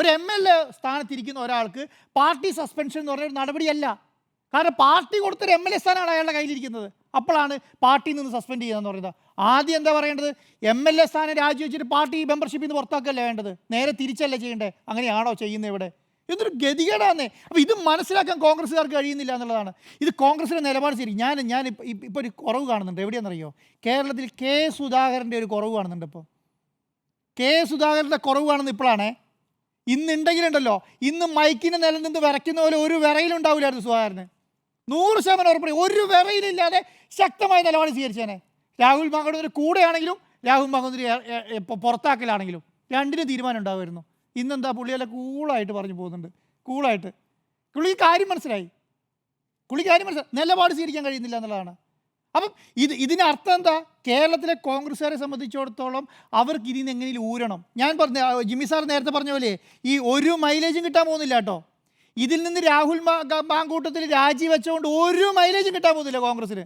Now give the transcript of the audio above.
ഒരു M L A സ്ഥാനത്തിരിക്കുന്ന ഒരാൾക്ക് party suspension എന്ന് പറഞ്ഞൊരു നടപടിയല്ല. കാരണം പാർട്ടി കൊടുത്തൊരു എം എൽ എ സ്ഥാനമാണ് അയാളുടെ കയ്യിലിരിക്കുന്നത്. അപ്പോഴാണ് പാർട്ടിയിൽ നിന്ന് സസ്പെൻഡ് ചെയ്യുകയെന്ന് പറയുന്നത്. ആദ്യം എന്താ പറയേണ്ടത്? എം എൽ എ സ്ഥാനം രാജിവെച്ചിട്ട് പാർട്ടി മെമ്പർഷിപ്പിൽ നിന്ന് പുറത്താക്കല്ലേ വേണ്ടത്? നേരെ തിരിച്ചല്ലേ ചെയ്യേണ്ടേ? അങ്ങനെയാണോ ചെയ്യുന്നത് ഇവിടെ? ഇതൊരു ഗതികേടാന്നേ. അപ്പോൾ ഇത് മനസ്സിലാക്കാൻ കോൺഗ്രസ്സുകാർക്ക് കഴിയുന്നില്ല എന്നുള്ളതാണ്. ഇത് കോൺഗ്രസിന്റെ നിലപാട് ശരി. ഞാൻ ഞാൻ ഇപ്പോൾ ഒരു കുറവ് കാണുന്നുണ്ട്. എവിടെയാണെന്നറിയോ? കേരളത്തിൽ കെ സുധാകരന്റെ ഒരു കുറവ് കാണുന്നുണ്ട് ഇപ്പോൾ കെ സുധാകരന്റെ കുറവ് കാണുന്ന ഇപ്പോഴാണേ. ഇന്നുണ്ടെങ്കിലുണ്ടല്ലോ. ഇന്ന് മൈക്കിന് നിലനിന്ന് വിറയ്ക്കുന്ന പോലെ ഒരു വിറയിലുണ്ടാവില്ലായിരുന്നു സുധാകരന് നൂറ് ശതമാനം ഉറപ്പടി ഒരു വിറയിലില്ലാതെ ശക്തമായ നിലപാട് സ്വീകരിച്ചേനെ. രാഹുൽ മാങ്കോടിന്റെ കൂടെയാണെങ്കിലും രാഹുൽ മാങ്കോടിന് പുറത്താക്കലാണെങ്കിലും രണ്ടിനും തീരുമാനം ഉണ്ടാവുമായിരുന്നു. ഇന്നെന്താ പുള്ളിയല്ല കൂളായിട്ട് പറഞ്ഞു പോകുന്നുണ്ട്. കൂളായിട്ട്. പുള്ളി കാര്യം മനസ്സിലായി. പുള്ളി കാര്യം മനസ്സിലായി. നിലപാട് സ്വീകരിക്കാൻ കഴിയുന്നില്ല എന്നുള്ളതാണ്. അപ്പം ഇത് ഇതിനർത്ഥം എന്താ? കേരളത്തിലെ കോൺഗ്രസ്സുകാരെ സംബന്ധിച്ചിടത്തോളം അവർക്ക് ഇതിൽ നിന്ന് എങ്ങനെയും ഊരണം. ഞാൻ പറഞ്ഞ ജിമ്മി സാർ നേരത്തെ പറഞ്ഞ പോലെ ഈ ഒരു മൈലേജും കിട്ടാൻ പോകുന്നില്ല കേട്ടോ. ഇതിൽ നിന്ന് രാഹുൽ മാങ്കൂട്ടത്തിൽ രാജിവെച്ചുകൊണ്ട് ഒരു മൈലേജും കിട്ടാൻ പോകുന്നില്ല കോൺഗ്രസ്സിന്.